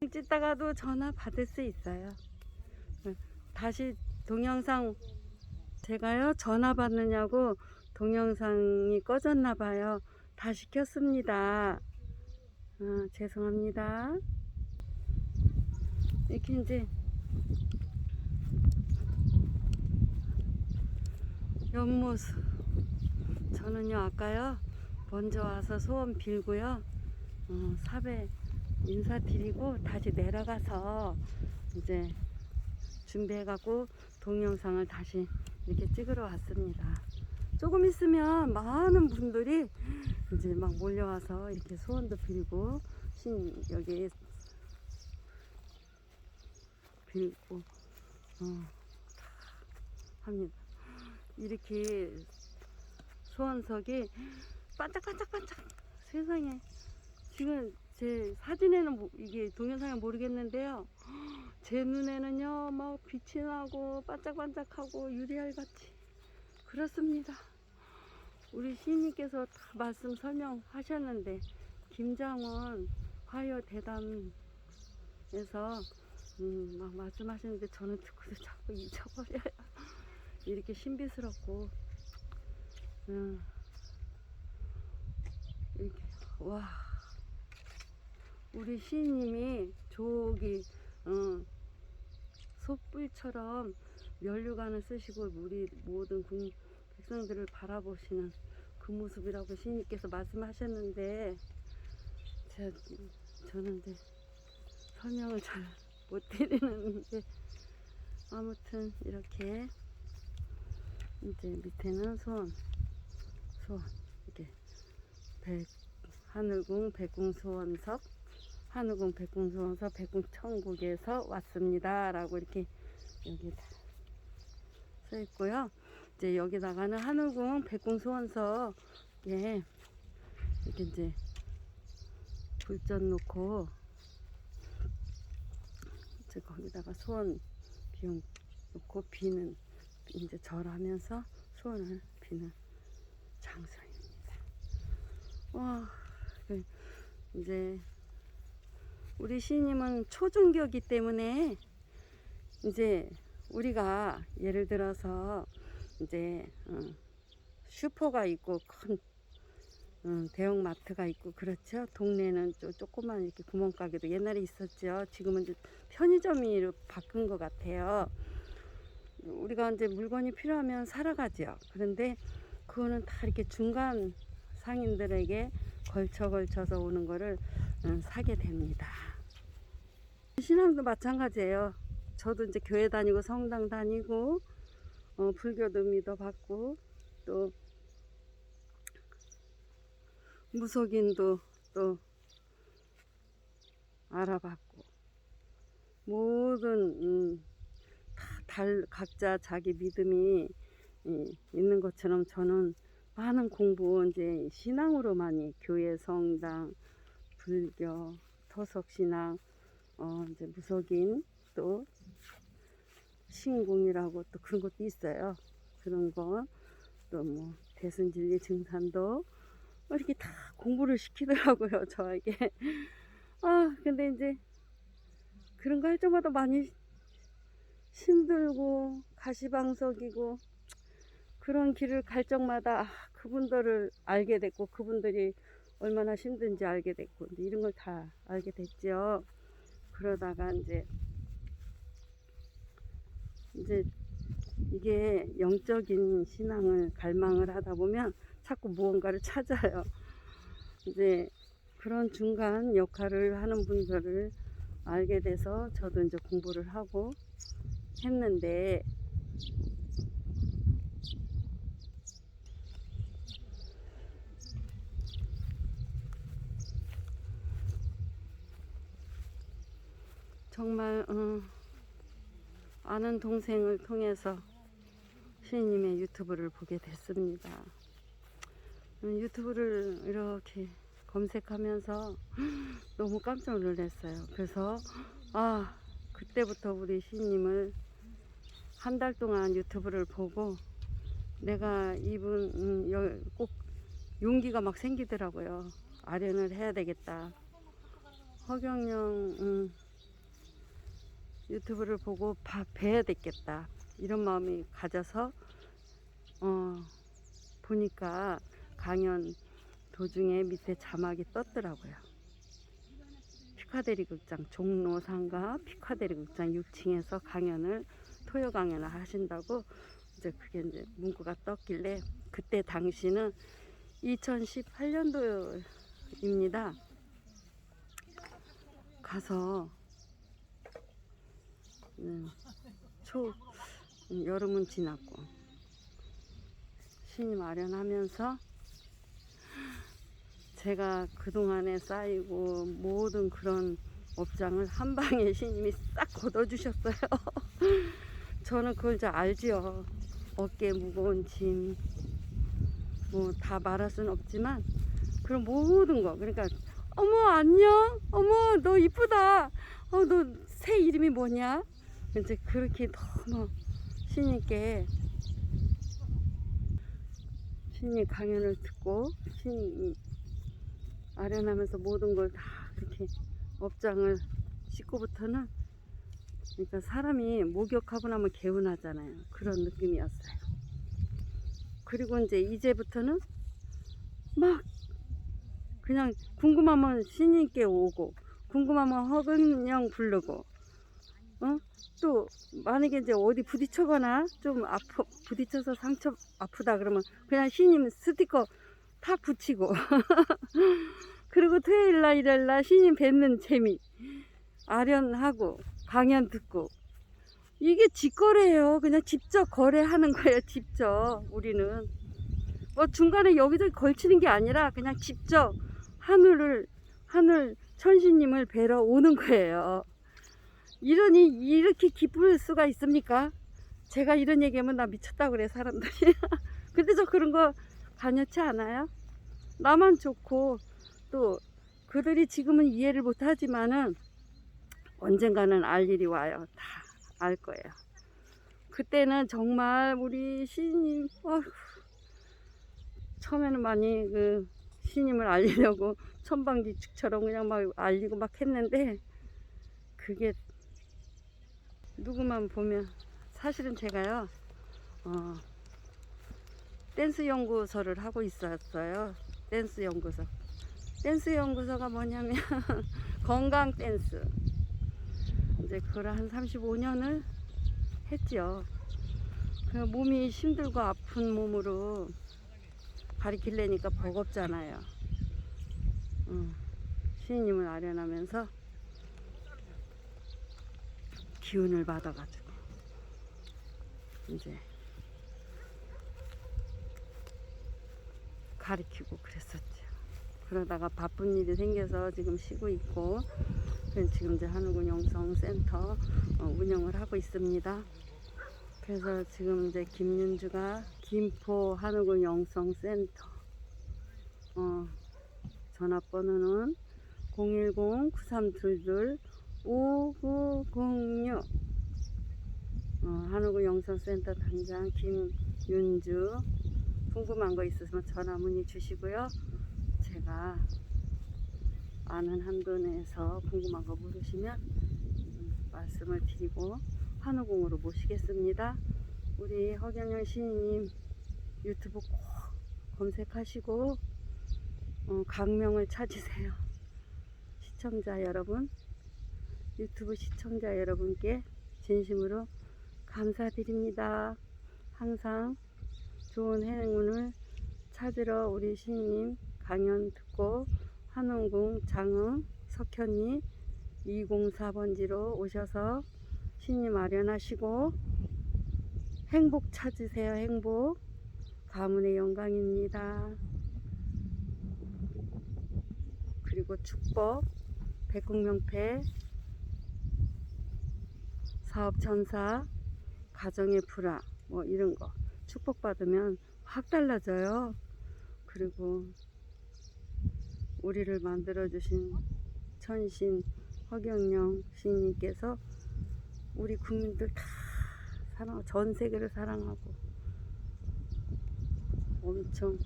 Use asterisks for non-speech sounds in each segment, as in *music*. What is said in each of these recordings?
찍다가도 전화 받을 수 있어요. 응. 다시 동영상 제가요 전화 받느냐고 동영상이 꺼졌나 봐요. 다시 켰습니다. 아, 죄송합니다. 이렇게 이제 옆모습 저는요 아까요 먼저 와서 소원 빌고요 어, 삽에 인사드리고 다시 내려가서 이제 준비해갖고 동영상을 다시 이렇게 찍으러 왔습니다. 조금 있으면 많은 분들이 이제 막 몰려와서 이렇게 소원도 빌고 신 여기 빌고 어, 합니다. 이렇게 소원석이 반짝반짝반짝 세상에 지금 제 사진에는 모- 이게 동영상에 모르겠는데요. 제 눈에는요 막 빛이 나고 반짝반짝하고 유리알 같이 그렇습니다. 우리 시인님께서 다 말씀 설명하셨는데 김장원 화요 대담에서 음, 막 말씀하시는데 저는 듣고도 자꾸 잊어버려요. 이렇게 신비스럽고 음, 이렇게 와 우리 시인님이 저기 어, 솥불처럼 면류관을 쓰시고 우리 모든 국- 백성들을 바라보시는 그 모습이라고 시인님께서 말씀하셨는데 제, 저는 이제 설명을 잘 *laughs* 못 드리는데 아무튼 이렇게 이제 밑에는 소원 소원 이게 백 하늘궁 백궁 소원석 하늘궁 백궁소원석 백궁천국에서 왔습니다 라고 이렇게 여기 써 있고요 이제 여기다가는 하늘궁 백궁소원석에 이렇게 이제 불전 놓고 이제 거기다가 소원 비용 놓고 비는 이제 절하면서 소원을 비는 장소입니다. 와, 그 이제 우리 시인님은 초중교기 때문에 이제 우리가 예를 들어서 이제 어, 슈퍼가 있고 큰 음, 대형 마트가 있고 그렇죠. 동네는 좀 조그만 이렇게 구멍가게도 옛날에 있었죠. 지금은 이제 편의점이 바꾼 것 같아요. 우리가 이제 물건이 필요하면 살아가죠. 그런데 그거는 다 이렇게 중간 상인들에게 걸쳐 걸쳐서 오는 거를 음, 사게 됩니다. 신앙도 마찬가지예요. 저도 이제 교회 다니고 성당 다니고 어, 불교도 믿어봤고 또 무속인도 또 알아봤고 모든 음, 다 달, 각자 자기 믿음이 이, 있는 것처럼 저는 많은 공부 이제 신앙으로 많이 교회 성당 불교 토속 신앙 어 이제 무속인 또 신궁이라고 또 그런 것도 있어요. 그런 거 또 뭐 대승진리 증산도 뭐 이렇게 다 공부를 시키더라고요 *laughs* 저에게. 아 근데 이제 그런 거 할 때마다 많이 힘들고 가시방석이고 그런 길을 갈 적마다 아, 그분들을 알게 됐고 그분들이 얼마나 힘든지 알게 됐고 이런 걸 다 알게 됐죠. 그러다가 이제 이제 이게 영적인 신앙을 갈망을 하다 보면 자꾸 무언가를 찾아요. 이제 그런 중간 역할을 하는 분들을 알게 돼서 저도 이제 공부를 하고 했는데 정말 어, 아는 동생을 통해서 시인님의 유튜브를 보게 됐습니다. 음, 유튜브를 이렇게 검색하면서 *gasps* 너무 깜짝 놀랐어요. 그래서 아 그때부터 우리 시인님을 한 달 동안 유튜브를 보고 내가 이분 음, 여- 꼭 용기가 막 생기더라고요. 아련을 해야 되겠다. 허경영 음, 유튜브를 보고 봐, 뵈야 됐겠다 이런 마음이 가져서 어, 보니까 강연 도중에 밑에 자막이 떴더라고요. 피카데리 극장 종로 상가 피카데리 극장 6층에서 강연을 토요 강연을 하신다고 이제 그게 이제 문구가 떴길래 그때 당시는 2018년도입니다. 가서 음, 초 음, 여름은 지났고 신이 마련하면서 제가 그동안에 쌓이고 모든 그런 업장을 한 방에 신님이 싹 걷어주셨어요. *laughs* 저는 그걸 이제 알지요. 어깨 무거운 짐, 뭐 다 말할 수는 없지만 그런 모든 거. 그러니까 어머 안녕, 어머 너 이쁘다. 어 너 새 이름이 뭐냐? 이제 그렇게 너무 신님께 신님 강연을 듣고 신님이 아련하면서 모든 걸 다 그렇게 업장을 씻고부터는 그러니까 사람이 목욕하고 나면 개운하잖아요. 그런 느낌이었어요. 그리고 이제 이제부터는 막 그냥 궁금하면 신님께 오고 궁금하면 허근영 부르고 어? 또 만약에 이제 어디 부딪혀거나 좀 아프 부딪혀서 상처 아프다 그러면 그냥 신님 스티커 탁 붙이고. *laughs* 그리고 토요일 날 일요일 날 신임 뵙는 재미. 아련하고 강연 듣고. 이게 직거래예요. 그냥 직접 거래하는 거예요 직접 우리는. 뭐 중간에 여기저기 걸치는 게 아니라 그냥 직접 하늘을 하늘 천신님을 뵈러 오는 거예요 이러니 이렇게 기쁠 수가 있습니까 제가 이런 얘기하면 나 미쳤다 그래 사람들이 *laughs* 근데 저 그런 거 관여치 않아요 나만 좋고 또 그들이 지금은 이해를 못 하지만은 언젠가는 알 일이 와요. 다 알 거예요. 그때는 정말 우리 시님, 어휴, 처음에는 많이 그 시님을 알리려고 *laughs* 천방지축처럼 그냥 막 알리고 막 했는데 그게 누구만 보면 사실은 제가요, 어, 댄스 연구소를 하고 있었어요. 댄스 연구소. 댄스 연구소가 뭐냐면 *laughs* 건강 댄스. 이제 그걸 한 35년을 했죠. 그 몸이 힘들고 아픈 몸으로 가리키려니까 버겁잖아요. 응. 시인님을 아련하면서 기운을 받아가지고 이제 가리키고 그랬었죠. 그러다가 바쁜 일이 생겨서 지금 쉬고 있고 지금 이제 한우군 영성센터 어, 운영을 하고 있습니다. 그래서 지금 이제 김윤주가 김포 한우군 영성센터 어, 전화번호는 010-9322-5906 어, 한우군 영성센터 단장 김윤주 궁금한 거 있으면 전화 문의 주시고요. 제가 아는 한도 내에서 궁금한 거 물으시면 음, 말씀을 드리고 한우공으로 모시겠습니다. 우리 허경영 시인님 유튜브 꼭 검색하시고 어, 강명을 찾으세요. 시청자 여러분, 유튜브 시청자 여러분께 진심으로 감사드립니다. 항상 좋은 행운을 찾으러 우리 시인님 강연 듣고 한원궁 장흥 석현리 204번지로 오셔서 신님 마련하시고 행복 찾으세요 행복 가문의 영광입니다 그리고 축복 백국명패 사업 천사 가정의 불화 뭐 이런 거 축복받으면 확 달라져요 그리고 우리를 만들어 주신 천신 허경영 시인님께서 우리 국민들 다 사랑, 전 세계를 사랑하고 엄청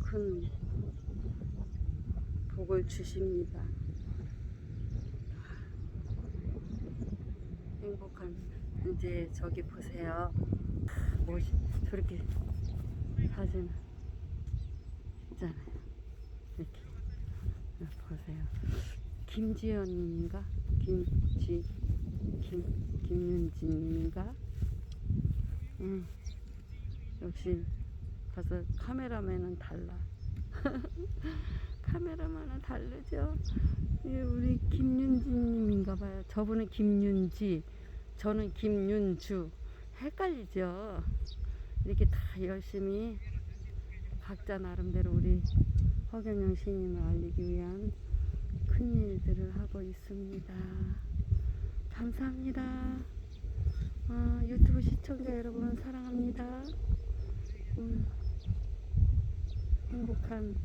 큰 복을 주십니다. 행복한 이제 저기 보세요. 멋이 저렇게 사진 있잖아요. 이렇게 보세요. 김지연님인가? 김지 김 김윤지님인가? 응. 역시 가서 카메라맨은 달라. *laughs* 카메라만은 다르죠. 예, 우리 김윤지님인가 봐요. 저분은 김윤지, 저는 김윤주. 헷갈리죠. 이렇게 다 열심히 각자 나름대로 우리 허경영 시인님을 알리기 위한 큰 일들을 하고 있습니다. 감사합니다. 어, 유튜브 시청자 여러분 사랑합니다. 음, 행복한